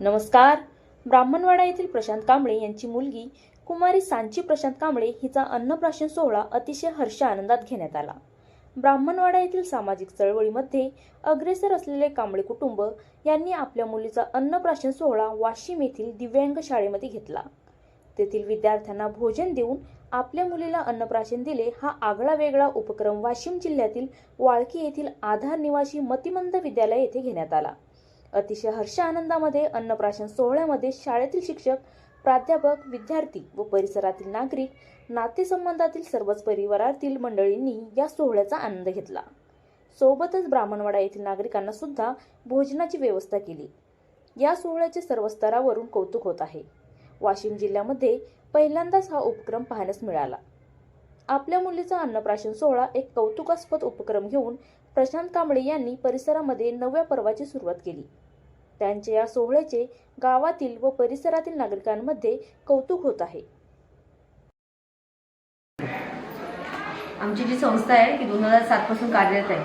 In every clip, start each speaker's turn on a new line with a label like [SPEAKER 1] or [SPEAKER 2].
[SPEAKER 1] नमस्कार. ब्राह्मणवाडा येथील प्रशांत कांबळे यांची मुलगी कुमारी सांची प्रशांत कांबळे हिचा अन्नप्राशन सोहळा अतिशय हर्ष आनंदात घेण्यात आला. ब्राह्मणवाडा येथील सामाजिक चळवळीमध्ये अग्रेसर असलेले कांबळे कुटुंब यांनी आपल्या मुलीचा अन्नप्राशन सोहळा वाशिम येथील दिव्यांग शाळेमध्ये घेतला. तेथील विद्यार्थ्यांना भोजन देऊन आपल्या मुलीला अन्नप्राशन दिले हा आगळा वेगळा उपक्रम वाशिम जिल्ह्यातील वाळकी येथील आधार निवासी मतिमंद विद्यालय येथे घेण्यात आला. अतिशय हर्ष आनंदामध्ये अन्नप्राशन सोहळ्यामध्ये शाळेतील शिक्षक प्राध्यापक विद्यार्थी व परिसरातील नागरिक नातेसंबंधातील सर्वच परिवारातील मंडळींनी या सोहळ्याचा आनंद घेतला. सोबतच ब्राह्मणवाडा येथील नागरिकांना सुद्धा भोजनाची व्यवस्था केली. या सोहळ्याचे सर्व स्तरावरून कौतुक होत आहे. वाशिम जिल्ह्यामध्ये पहिल्यांदाच हा उपक्रम पाहण्यास मिळाला. आपल्या मुलीचा अन्नप्राशन सोहळा एक कौतुकास्पद उपक्रम घेऊन प्रशांत कांबळे यांनी परिसरामध्ये नव्या पर्वाची सुरुवात केली. त्यांच्या या सोहळ्याचे गावातील व परिसरातील नागरिकांमध्ये कौतुक होत आहे.
[SPEAKER 2] आमची जी संस्था आहे ती दोन हजार सातपासून कार्यरत आहे.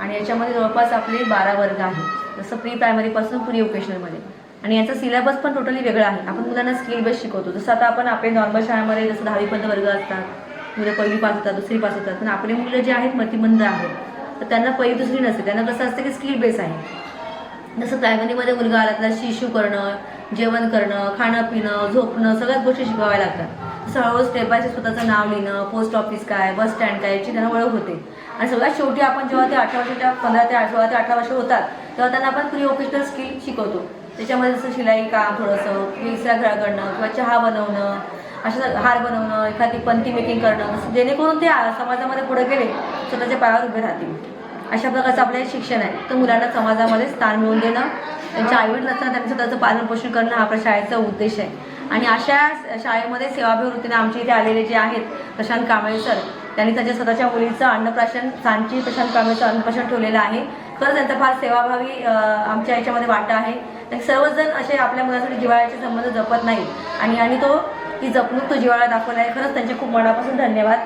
[SPEAKER 2] आणि याच्यामध्ये जवळपास आपले बारा वर्ग आहेत. जसं प्री प्रायमरीपासून प्री वोकेशनलमध्ये आणि याचा सिलेबस पण टोटली वेगळा आहे. आपण मुलांना स्किल बेस शिकवतो. जसं आता आपण आपल्या नॉर्मल शाळेमध्ये जसं दहावीपर्यंत वर्ग असतात मुलं पहिली पास होतात दुसरी पास होतात. पण आपले मुलं जे आहेत मतिमंद आहेत. तर त्यांना पहिली दुसरी नसते. त्यांना कसं असतं की स्किल बेस आहे. जसं प्रायमरीमध्ये मुलगा आला तर शिशू करणं जेवण करणं खाणं पिणं झोपणं सगळ्याच गोष्टी शिकवाव्या लागतात. जसं हळूहळू स्टेप बाय स्टेप स्वतःचं नाव लिहिणं पोस्ट ऑफिस काय बस स्टँड काय याची त्यांना ओळख होते. आणि सगळ्यात शेवटी आपण जेव्हा ते अठरा वर्षाच्या पंधरा ते सोळा ते अठरा वर्ष होतात तेव्हा त्यांना आपण प्री ओकेशनल स्किल शिकवतो. त्याच्यामध्ये जसं शिलाई काम थोडंसं विसरा घरा करणं किंवा चहा बनवणं अशा हार बनवणं एखादी पंती मेकिंग करणं जेणेकरून ते समाजामध्ये पुढे गेले स्वतःच्या पायावर उभे राहतील. अशा प्रकारचं आपलं शिक्षण आहे. तर मुलांना समाजामध्ये स्थान मिळवून देणं त्यांच्या आईवडील असताना त्यांचं स्वतःचं पालन पोषण करणं हा आपल्या शाळेचा उद्देश आहे. आणि अशा शाळेमध्ये सेवाभावी वृत्तीने आमच्या इथे आलेले जे आहेत प्रशांत कांबळे सर त्यांनी त्यांच्या स्वतःच्या मुलीचं अन्नप्राशन सांची प्रशांत कांबळेचं अन्नप्राशन ठेवलेलं आहे. खरंच त्यांचा फार सेवाभावी आमच्या याच्यामध्ये वाटा आहे. आणि सर्वजण असे आपल्या मुलासाठी जिवाळ्याचे संबंध जपत नाही आणि आणि तो ती जपणूक तो जिवाळा दाखवला आहे. खरंच त्यांचे खूप मनापासून धन्यवाद.